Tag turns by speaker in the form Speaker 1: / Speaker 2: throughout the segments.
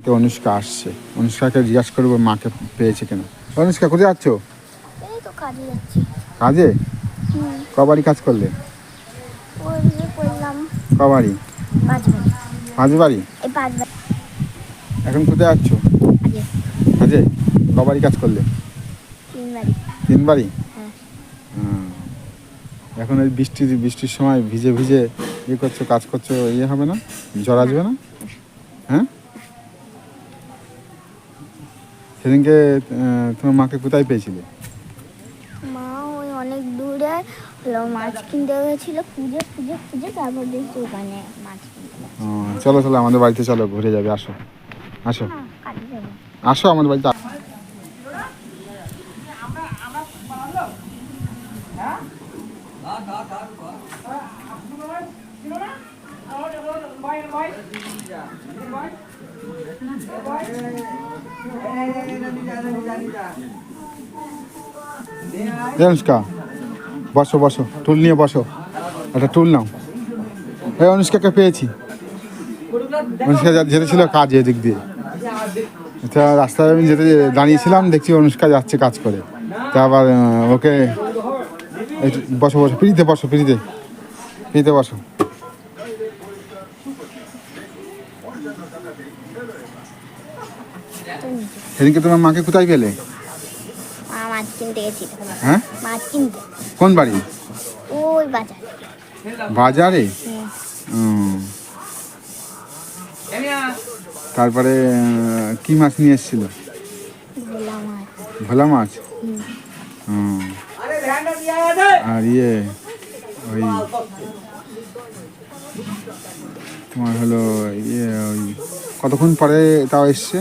Speaker 1: তো অনুষ্কা আসছে। অনুষ্কাকে জিজ্ঞাসা করব মাকে পেয়েছে কেন। অনুষ্কা কোথায় যাচ্ছ?
Speaker 2: তো কাজে
Speaker 1: কাজে? কবারই কাজ করলে?
Speaker 2: ওই
Speaker 1: কবারই
Speaker 2: পাঁচ বাড়ি
Speaker 1: এখন কোথায় যাচ্ছ?
Speaker 2: কাজে।
Speaker 1: কবারই কাজ করলে?
Speaker 2: তিন বাড়ি
Speaker 1: তিন বাড়ি
Speaker 2: হ্যাঁ।
Speaker 1: এখন এই বৃষ্টির বৃষ্টির সময় ভিজে ভিজে ইয়ে করছ কাজ করছ ইয়ে হবে না? জ্বর আসবে না? হ্যাঁ? সেদিনকে তোমার মাকে কোথায় পেয়েছিলে?
Speaker 2: মা ওই অনেক দূরে হলো মাছ কিনতে গেছিল খুঁজে খুঁজে খুঁজে তারপর দেখছি ওখানে মাছ কিনতে
Speaker 1: ও, চলো চলো আমাদের বাড়িতে চলো ঘুরে যাবে আসো। আসো।
Speaker 2: হ্যাঁ
Speaker 1: আসো আমাদের বাড়িতে এই অনুষ্কা, বসো বসো, টুল নিয়ে বসো, একটা টুল নাও। এই অনুষ্কাকে পেয়েছি। অনুষ্কা যেতেছিল কাজে এদিক দিয়ে। তা রাস্তায় আমি যেতে দাঁড়িয়েছিলাম, দেখছি অনুষ্কা যাচ্ছে কাজ করে। তা আবার ওকে বসো বসো পিড়িতে বসো পিড়িতে পিড়িতে বসো। সেদিনকে তোমার মাকে কোথায় পেলে
Speaker 2: মাছ কিনতে গেছিল
Speaker 1: হ্যাঁ?
Speaker 2: মাছ কিনতে।
Speaker 1: কোন বাড়ি?
Speaker 2: ওই বাজার।
Speaker 1: তারপরে কি মাছ নিয়ে এসেছিল?
Speaker 2: ভোলা মাছ।
Speaker 1: আর ইয়ে ওই তোমার হলো ইয়ে ওই কতক্ষণ পরে তাও এসছে?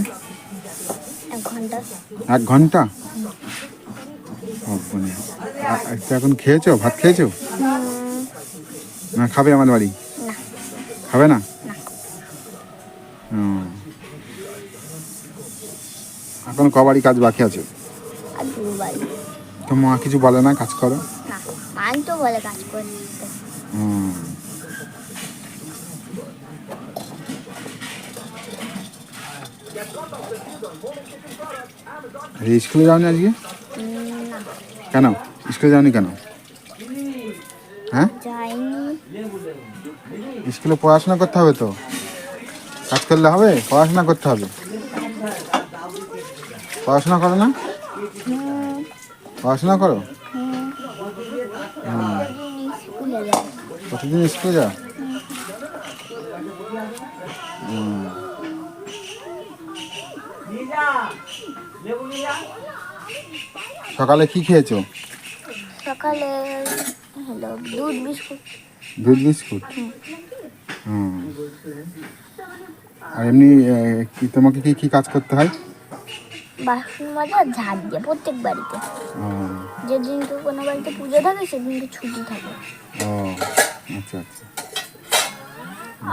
Speaker 2: ঘণ্টা।
Speaker 1: এক ঘণ্টা? মানে এখন খেয়েছো? ভাত খেয়েছো? না। খাবে আমার বাড়ি? খাবে না। এখন কবারই কাজ বাকি আছে? তো মা কিছু বলে না কাজ করো?
Speaker 2: তো বলে কাজ করতে
Speaker 1: আরে স্কুলে যাওনি আজকে? কেন? স্কুলে যাওনি কেন? হ্যাঁ? স্কুলে পড়াশোনা করতে হবে তো। কাজ করলে হবে পড়াশোনা করতে হবে। পড়াশোনা করো না? পড়াশোনা করো।
Speaker 2: হুম।
Speaker 1: প্রতিদিন স্কুলে যাও? সকালে কি খেয়েছো?
Speaker 2: সকালে হলো দুধ বিস্কুট।
Speaker 1: দুধ বিস্কুট? হুম। আর এমনি কি তোমাকে কি কি কাজ করতে হয়?
Speaker 2: বাসন মাজা ঝাড় দিয়ে প্রত্যেক বাড়িতে। যেদিনকে কোনো বাড়িতে পুজো থাকে সেদিনকে ছুটি থাকে।
Speaker 1: ও আচ্ছা আচ্ছা।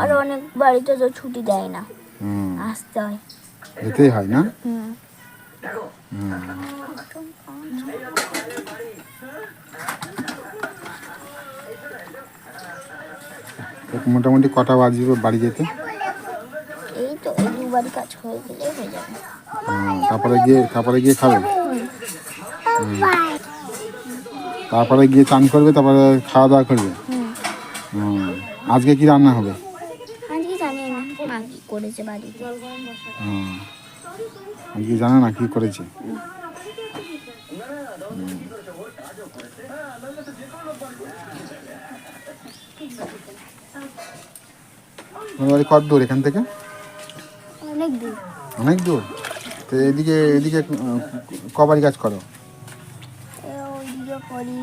Speaker 2: আর অনেক বাড়িতে তো ছুটি দেয় না। আসতে হয়।
Speaker 1: যেতেই হয় না? মোটামুটি কটা বাজবে বাড়ি যেতে?
Speaker 2: এই তো এই দু কাজ হয়ে গেলে হয়ে যাবে।
Speaker 1: তারপরে গিয়ে তারপরে গিয়ে খাবে? তারপরে গিয়ে চান করবে তারপরে খাওয়া দাওয়া করবে? আজকে কি রান্না হবে?
Speaker 2: করেছে বাড়িতে।
Speaker 1: আজকে জানে না কি করেছে। বাড়ি কত দূর এখান থেকে?
Speaker 2: অনেক দূর।
Speaker 1: অনেক দূর? তো এদিকে এদিকে কবারই কাজ করো?
Speaker 2: করি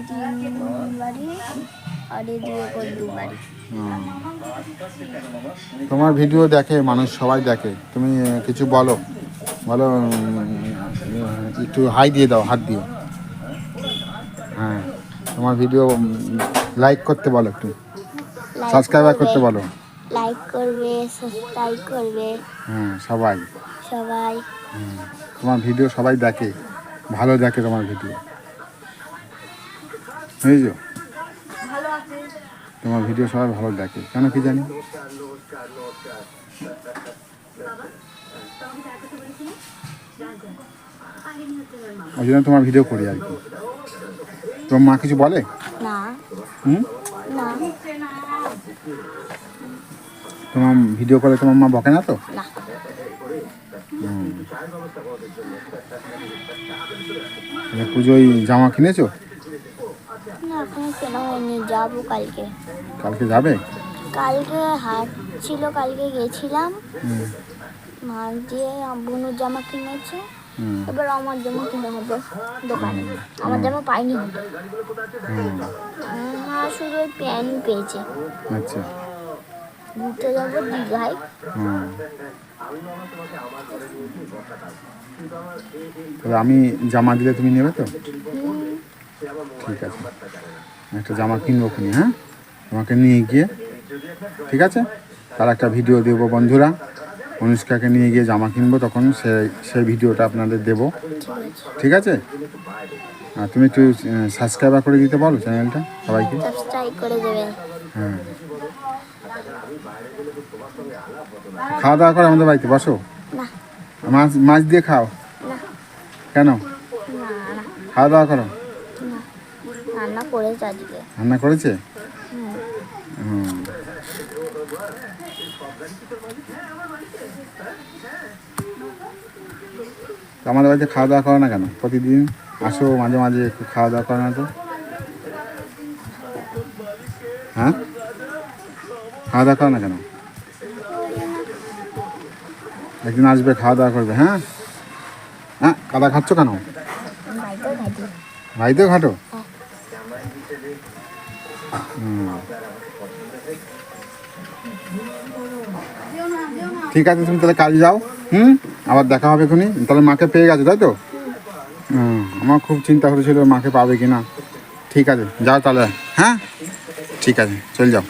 Speaker 1: তোমার ভিডিও দেখে মানুষ সবাই দেখে। তুমি কিছু বলো। বলো একটু হাই দিয়ে দাও হাত দিয়ে। হ্যাঁ তোমার ভিডিও লাইক করতে বলো একটু। সাবস্ক্রাইবার করতে বলো।
Speaker 2: লাইক করবে সাবস্ক্রাইব করবে।
Speaker 1: হ্যাঁ সবাই।
Speaker 2: সবাই।
Speaker 1: তোমার ভিডিও সবাই দেখে। ভালো দেখে তোমার ভিডিও। বুঝছ? তোমার ভিডিও সবাই ভালো দেখে কেন কি জানি? ওই জন্য তোমার ভিডিও করি আর কি। তোমার মা কিছু বলে? হুম? তোমার ভিডিও করে তোমার মা বকে না তো? পুজোয় জামা কিনেছো?
Speaker 2: এখনও কেনা হয়নি? যাব কালকে।
Speaker 1: কালকে যাবে?
Speaker 2: কালকে হাট ছিল কালকে গেছিলাম। দিয়ে বোনের জামা কিনেছে।
Speaker 1: হুম।
Speaker 2: এবার আমার জামা কিনে হবে দোকানে। আমার জামা পাইনি। মা শুধু প্যান্ট পেয়েছে।
Speaker 1: আচ্ছা।
Speaker 2: ঘুরতে যাব দীঘায়।
Speaker 1: আমি জামা দিলে তুমি নেবে তো? ঠিক আছে। একটা জামা কিনবো খুনি হ্যাঁ? তোমাকে নিয়ে গিয়ে ঠিক আছে? তার একটা ভিডিও দেবো বন্ধুরা। অনুষ্কাকে নিয়ে গিয়ে জামা কিনবো তখন সে সেই ভিডিওটা আপনাদের দেবো।
Speaker 2: ঠিক আছে?
Speaker 1: আর তুমি একটু সাবস্ক্রাইবার করে দিতে পারো চ্যানেলটা সবাইকে? হ্যাঁ। খাওয়া দাওয়া করে আমাদের বাড়িতে বসো। মাছ মাছ দিয়ে খাও। কেন? খাওয়া দাওয়া করো।
Speaker 2: রান্না করেছে আজকে।
Speaker 1: রান্না করেছে। আমাদের বাড়িতে খাওয়া দাওয়া করো না কেন? প্রতিদিন আসো মাঝে মাঝে একটু খাওয়া দাওয়া করো না তো। হ্যাঁ? খাওয়া দাওয়া করো না কেন? একদিন আসবে খাওয়া দাওয়া করবে হ্যাঁ? হ্যাঁ কাদা খাচ্ছ কেন?
Speaker 2: বাড়িতেও
Speaker 1: ঘাটো? ঠিক আছে, তুমি তাহলে কাজে যাও। হুম? আবার দেখা হবে এখনই। তাহলে মাকে পেয়ে গেছে, তাই তো? আমার খুব চিন্তা হয়েছিল মাকে পাবে কি না ঠিক আছে, যাও তাহলে। হ্যাঁ? ঠিক আছে, চল যাও।